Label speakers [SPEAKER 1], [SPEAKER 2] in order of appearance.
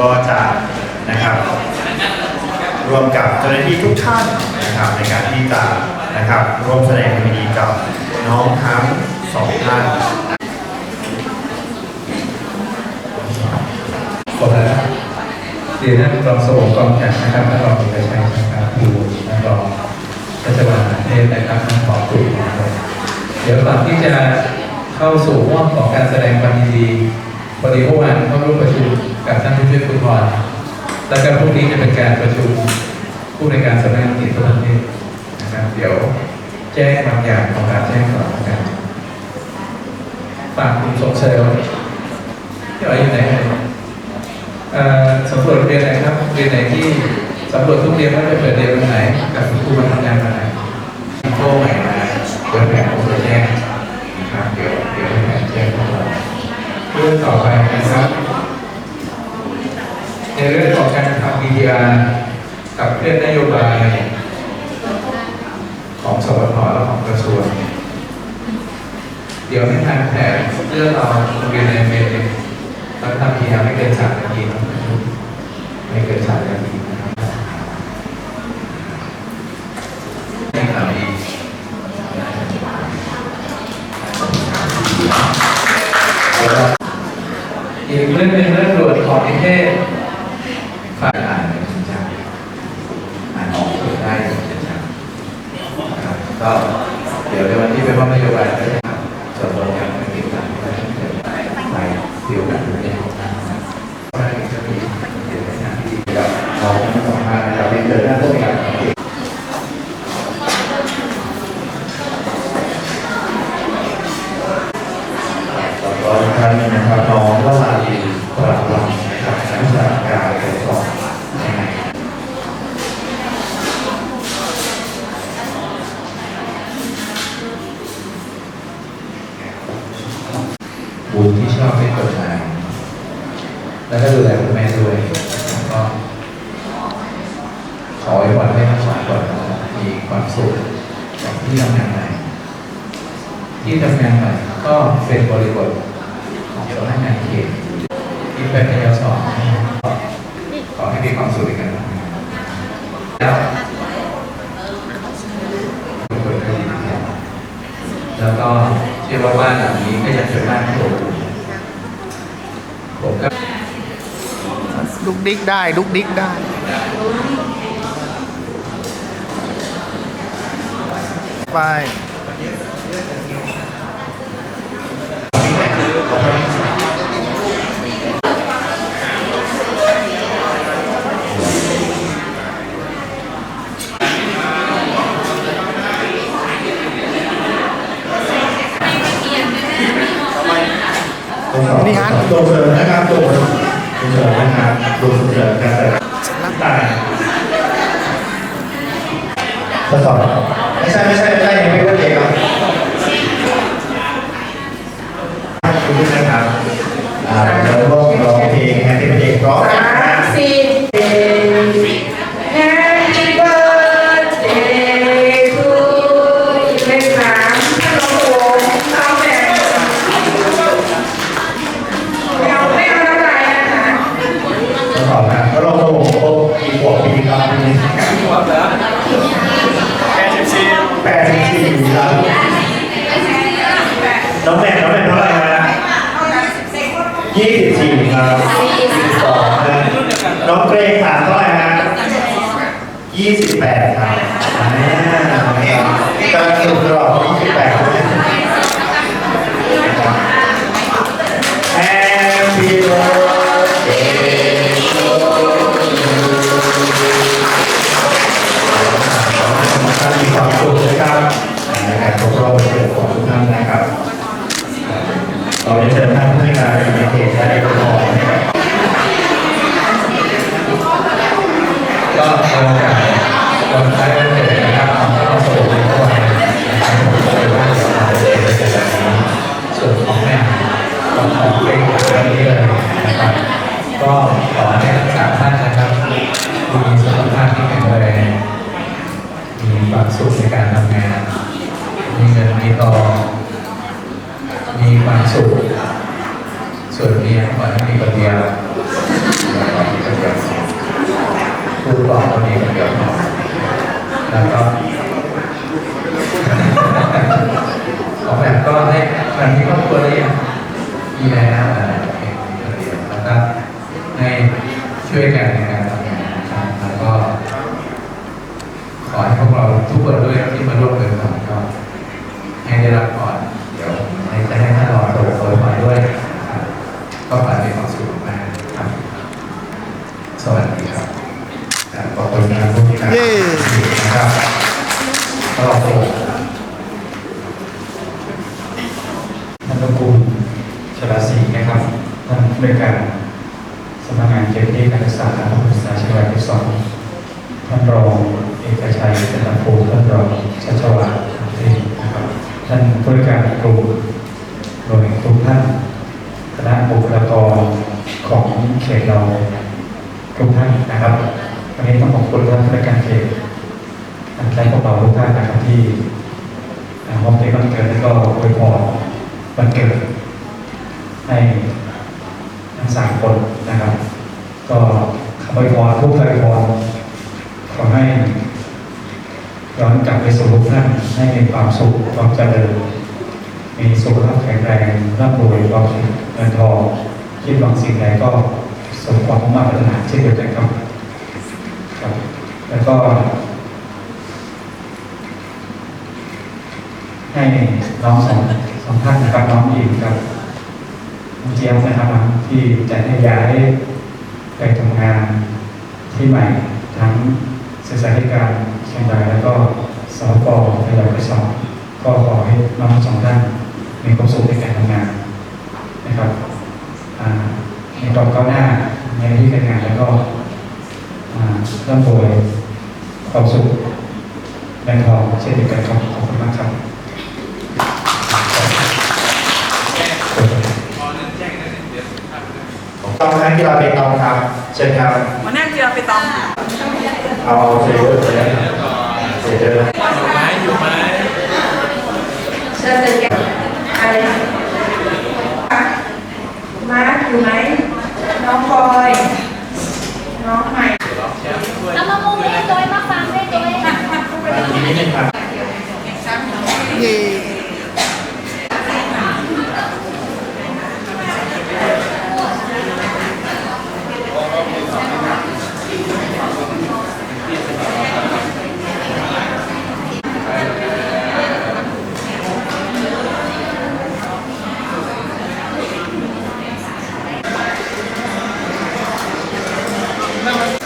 [SPEAKER 1] ก็จะนะครับรวมกับเจ้าหน้าที่ทุกท่านนะครับในการที่จะนะครับร่วมแสดงความยินดีกับน้องทั้งสองท่าน
[SPEAKER 2] ขอบคุณครับเรียนท่านรองสวงกองจัดนะครับท่านรองเอกชัยนะครับครูท่านรองรัชวาลเทพนะครับท่านขอบคุณนะครับเดี๋ยวก่อนที่จะเข้าสู่ห้องของการแสดงความยินดี พอดีเมื่อวานเข้าร่วมประชุมกับท่านผู้ช่วยคุณพรแล้วก็พรุ่งนี้จะเป็นการประชุมผู้ในการสำนักงานกิจทั่วประเทศนะครับเดี๋ยวแจ้งบางอย่างของการแจ้งก่อนนะครับฝากคุณสมเสริมที่อยู่ไหนเออสำรวจเรียนไหนครับเรียนไหนที่สำรวจทุกเรียนว่าจะเปิดเรียนวันไหนกับครูมาทำงานวันไหนโก้ใหม่มาเปิดแผนผมจะแจ้งนะครับ ต่อไปนะครับ ในเรื่องของการทำ VTR กับเรื่องนโยบาย ของสวทและของกระทรวง เดี๋ยวให้ทางแผนเลืองเอาโรงเรียนในเมนแล้วทำทีไม่เกินสามนาทีนะไม่เกินสามนาที เรื่องหนึ่งเรื่องด่วนของนิเทศฝ่ายอ่านในชินจังอ่านออกเปิดได้ในชินจังครับก็เดี๋ยวในวันที่ไปมอบนโยบายก็จะส่วนลงกันไปติดตามไปไปติวกันดูในห้องนะครับว่าจะมีเดี๋ยวในงานที่กับเราทั้งสองท่านนะครับเรียนเชิญท่านผู้มีการสังเกต
[SPEAKER 1] ต่อไปท่านนะครับ บุ
[SPEAKER 2] ญที่ชอบให้กฎหมายแล้วก็ดูแลคุณแม่ด้วยแล้วก็ขอให้วันให้ทั้งสองคนมีความสุขจากที่ทำงานใหม่ที่ทำงานใหม่ก็เป็นบริบทของสำนักงานเขตที่เป็นพยาสองขอให้มีความสุขในการทำงานแล้วทุกคนแล้วก็เชื่อว่าบ้านหลังนี้ก็อยากเป็นบ้านที่อบอุ่น
[SPEAKER 1] ลุกดิกได้ลุกดิกได้ ไป นี่ฮะ
[SPEAKER 3] ส่งเสริมนะครับส่งส่งเสริมนะครับส่งเสริมการแต่ละต่างทดสอบไม่ใช่ไม่ใช่ไม่ใช่ยังไม่รู้เองครับคุณผู้ชมครับ น้
[SPEAKER 4] องเก
[SPEAKER 3] รงถามเท่าไหร่ฮะยี่สิบแปดครับอ่าการสรุปรอบยี่สิบแปดนะ Happy birthday ุขในการทำ
[SPEAKER 2] งาน มีเงินมีทองมีความสุข ส่วนนี้ก่อให้มีปัญญาผู้ปกครองมีปัญญาแล้วก็ คนด้วยที่มาร่วมกันทำก็ให้ได้รับก่อน เดี๋ยวให้จะให้ท่านรองโปรโอยมาด้วยนะครับก็ขอให้มีความสุขมากๆครับ สวัสดีครับ
[SPEAKER 1] ครับขอบคุณนะครับผู้ที่นะครับก็โอ้
[SPEAKER 5] ท่านตระกูลชลาศรีนะครับท่านผู้ในวยการสำนักงานเขตที่การศึกษาและพัฒนาศึกษาจังหวัดที่สองท่านรอง เอกชัยจันทภูมิท่านรองชัชวาลที่นะครับท่านผู้การครูรวมถึงทุกท่านคณะบุคลากรของเขตเราทุกท่านนะครับวันนี้ต้องขอบคุณท่านผู้การเขตและพวกเราทุกท่านนะครับที่มอบเพลงวันเกิดแล้วก็อวยพรวันเกิดให้ทั้งสามคนนะครับ ก็คำอวยพรทุกคำอวยพรขอให้ย้อนกลับ ไปสู่ทุกท่านให้มีความสุขความเจริญมีสุขภาพแข็งแรงร่ำรวยความเงินทองคิดหวังสิ่งใดก็สมความมุ่งมั่นปรารถนาเช่นเดียวกันครับครับ แล้วก็ ให้น้องสองสองท่านนะครับน้องอิมกับน้องเจี๊ยบนะครับที่จะให้ย้ายไปทำงานที่ใหม่ทั้งศึกษาธิการเชียงรายแล้วก็ สปทยอยไปสองก็ขอให้น้องสองท่านมีความสุขในการทำงานนะครับอ่ามีความก้าวหน้าในที่การงานแล้วก็อ่าร่ำรวยความสุขเงินทองเช่นเดียวกันครับขอบคุณมากครับ
[SPEAKER 1] ต้องให้กีฬาเปตองครับเชิญครับ
[SPEAKER 4] มานั่งเรือไปตอง
[SPEAKER 1] เอาเซเลย อร์เลยเซเยอร์
[SPEAKER 4] เชิญเลยแกอะไรนะมาร์คอยู่ไหม
[SPEAKER 6] 감사합니다.